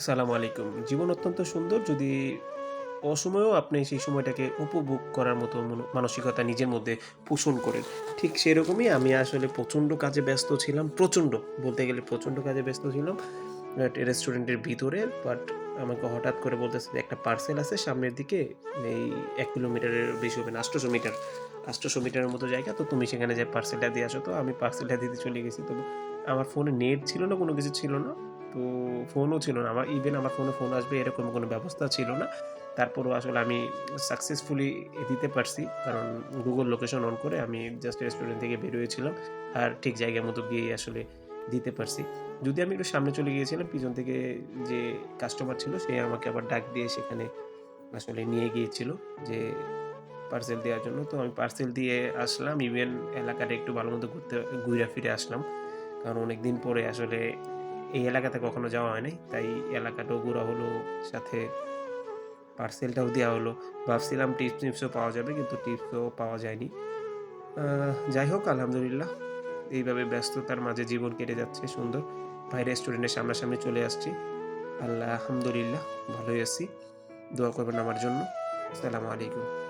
আসসালামু আলাইকুম। জীবন অত্যন্ত সুন্দর যদি অসময়েও আপনি সেই সময়টাকে উপভোগ করার মতো মানসিকতা নিজের মধ্যে পোষণ করেন। ঠিক সেরকমই আমি আসলে প্রচণ্ড কাজে ব্যস্ত ছিলাম। প্রচণ্ড বলতে গেলে প্রচণ্ড কাজে ব্যস্ত ছিলাম। রেস্টুরেন্টের ভিতরে বাট আমাকে হঠাৎ করে বলতেছে যে, "একটা পার্সেল আছে সামনের দিকে এই এক কিলোমিটারের বেশি হবে না ৮০০ মিটার। ৮০০ মিটারের মতো জায়গা। তো তুমি সেখানে যেয়ে পার্সেলটা দিয়ে আসো।" তো আমি পার্সেলটা দিতে চলে গেছি। তো আমার ফোনে নেট ছিল না, কোনো কিছু ছিল না। তো ফোনও ছিল না। আমার ইভেন আমার ফোনে ফোন আসবে এরকম কোনো ব্যবস্থা ছিল না। তারপরও আসলে আমি সাকসেসফুলি দিতে পারছি। কারণ গুগল লোকেশন অন করে আমি জাস্ট রেস্টুরেন্ট থেকে বের হয়েছিলাম। আর ঠিক জায়গা মতো গিয়ে আসলে দিতে পারছি। যদি আমি একটু সামনে চলে গিয়েছিলাম, পিছন থেকে যে কাস্টমার ছিল সে আমাকে আবার ডাক দিয়ে সেখানে আসলে নিয়ে গিয়েছিল যে পার্সেল দেওয়ার জন্য। তো আমি পার্সেল দিয়ে আসলাম। ইভেন এলাকাটা একটু ভালো মতো ঘুরতে ঘুরে ফিরে আসলাম। কারণ অনেক দিন পরে আসলে এই এলাকাতে কখনো যাওয়া হয়নি তাই এলাকাটাও ঘোরা হলো, সাথে পার্সেলটাও দেওয়া হলো। ভাবছিলাম টিপস-টিপসও পাওয়া যাবে কিন্তু টিপসও পাওয়া যায়নি। যাই হোক আলহামদুলিল্লাহ এইভাবে ব্যস্ততার মাঝে জীবন কেটে যাচ্ছে সুন্দর। ভাই রেস্টুরেন্টের সামনাসামনি চলে আসছি। আল্লাহ আলহামদুলিল্লাহ ভালোই আছি। দোয়া করবেন আমার জন্য। আসসালামু আলাইকুম।